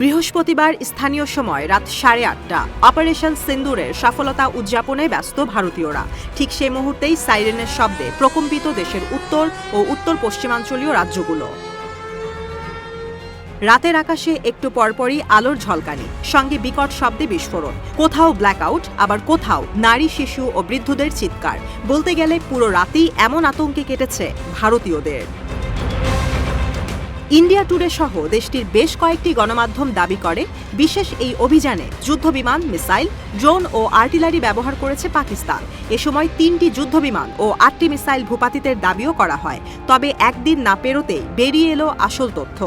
বৃহস্পতিবার স্থানীয় সময় রাত সাড়ে আটটা। অপারেশন সিন্দুরের সফলতা উদযাপনে ব্যস্ত ভারতীয়রা। ঠিক সেই মুহূর্তেই সাইরেনের শব্দে প্রকম্পিত দেশের উত্তর ও উত্তর পশ্চিমাঞ্চলীয় রাজ্যগুলো। রাতের আকাশে একটু পরপরই আলোর ঝলকানি, সঙ্গে বিকট শব্দে বিস্ফোরণ। কোথাও ব্ল্যাকআউট আবার কোথাও নারী, শিশু ও বৃদ্ধদের চিৎকার। বলতে গেলে পুরো রাতেই এমন আতঙ্কে কেটেছে ভারতীয়দের। ইন্ডিয়া টুডে সহ দেশটির বেশ কয়েকটি গণমাধ্যম দাবি করে, বিশেষ এই অভিযানে যুদ্ধবিমান, মিসাইল, ড্রোন ও আর্টিলারি ব্যবহার করেছে পাকিস্তান। এ সময় তিনটি যুদ্ধবিমান ও আটটি মিসাইল ভূপাতিতের দাবিও করা হয়। তবে একদিন না পেরোতেই বেরিয়ে এলো আসল তথ্য।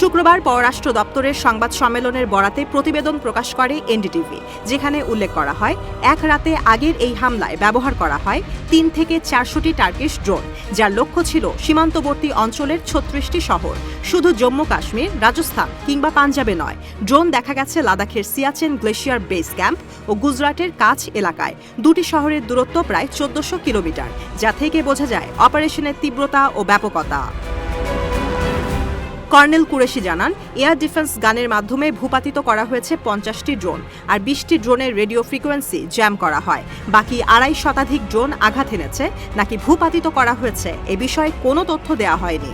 শুক্রবার পররাষ্ট্র দপ্তরের সংবাদ সম্মেলনের বরাতে প্রতিবেদন প্রকাশ করে এনডিটিভি, যেখানে উল্লেখ করা হয়, এক রাতে আগের এই হামলায় ব্যবহার করা হয় তিন থেকে চারশোটি টার্কিশ ড্রোন, যার লক্ষ্য ছিল সীমান্তবর্তী অঞ্চলের ছত্রিশটি শহর, শুধু জম্মু কাশ্মীর, রাজস্থান কিংবা পাঞ্জাবে নয়। ড্রোন দেখা গেছে লাদাখের সিয়াচেন গ্লেশিয়ার বেস ক্যাম্প ও গুজরাটের কাছ এলাকায়। দুটি শহরের দূরত্ব প্রায় চোদ্দশো কিলোমিটার, যা থেকে বোঝা যায় অপারেশনের তীব্রতা ও ব্যাপকতা। কর্নেল কুরেশি জানান, এয়ার ডিফেন্স গানের মাধ্যমে ভূপাতিত করা হয়েছে পঞ্চাশটি ড্রোন আর বিশটি ড্রোনের রেডিও ফ্রিকোয়েন্সি জ্যাম করা হয়। বাকি আড়াই শতাধিক ড্রোন আঘাত এনেছে, নাকি ভূপাতিত করা হয়েছে, এ বিষয়ে কোনো তথ্য দেওয়া হয়নি।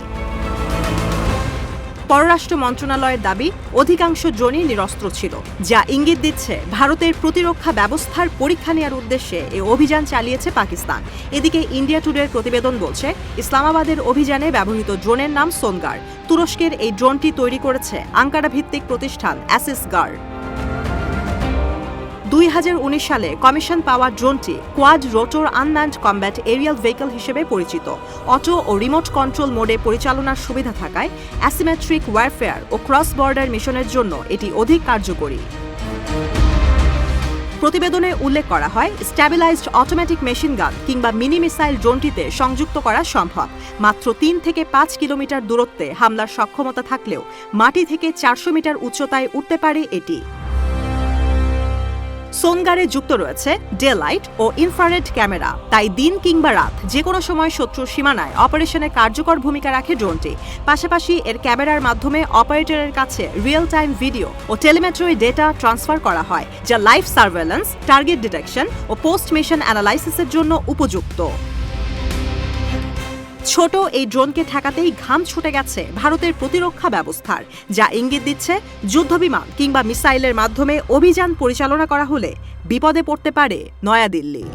পররাষ্ট্র মন্ত্রণালয়ের দাবি, অধিকাংশ ড্রোনই নিরস্ত্র ছিল, যা ইঙ্গিত দিচ্ছে ভারতের প্রতিরক্ষা ব্যবস্থার পরীক্ষা নেওয়ার উদ্দেশ্যে এ অভিযান চালিয়েছে পাকিস্তান। এদিকে ইন্ডিয়া টুডের প্রতিবেদন বলছে, ইসলামাবাদের অভিযানে ব্যবহৃত ড্রোনের নাম সোনগার। তুরস্কের এই ড্রোনটি তৈরি করেছে আঙ্কারা ভিত্তিক প্রতিষ্ঠান অ্যাসিস গার্ড। দুই হাজার উনিশ সালে কমিশন পাওয়া ড্রোনটি quad rotor unmanned combat aerial vehicle হিসেবে পরিচিত। অটো ও রিমোট কন্ট্রোল মোডে পরিচালনার সুবিধা থাকায় অ্যাসিমেট্রিক ওয়ারফেয়ার ও ক্রস বর্ডার মিশনের জন্য এটি অধিক কার্যকরী। প্রতিবেদনে উল্লেখ করা হয়, স্ট্যাবিলাইজড অটোমেটিক মেশিন গান কিংবা মিনি মিসাইল ড্রোনটিতে সংযুক্ত করা সম্ভব। মাত্র তিন থেকে পাঁচ কিলোমিটার দূরত্বে হামলার সক্ষমতা থাকলেও মাটি থেকে চারশো মিটার উচ্চতায় উঠতে পারে এটি। সোনগারে যুক্ত রয়েছে ডে লাইট ও ইনফ্রারেড ক্যামেরা। তাই দিন কিংবা রাত যে কোনো সময় শত্রুর সীমানায় অপারেশনে কার্যকর ভূমিকা রাখে ড্রোনটি। পাশাপাশি এর ক্যামেরার মাধ্যমে অপারেটরের কাছে রিয়েল টাইম ভিডিও ও টেলিমেট্রি ডেটা ট্রান্সফার করা হয়, যা লাইফ সার্ভেলেন্স টার্গেট ডিটেকশন ও পোস্ট মিশন অ্যানালাইসিসের জন্য উপযুক্ত। ছোট এই ড্রোনকে ঠেকাতেই ঘাম ছুটে গেছে ভারতের প্রতিরক্ষা ব্যবস্থার, যা ইঙ্গিত দিচ্ছে যুদ্ধবিমান কিংবা মিসাইলের মাধ্যমে অভিযান পরিচালনা করা হলে বিপদে পড়তে পারে নয়াদিল্লি।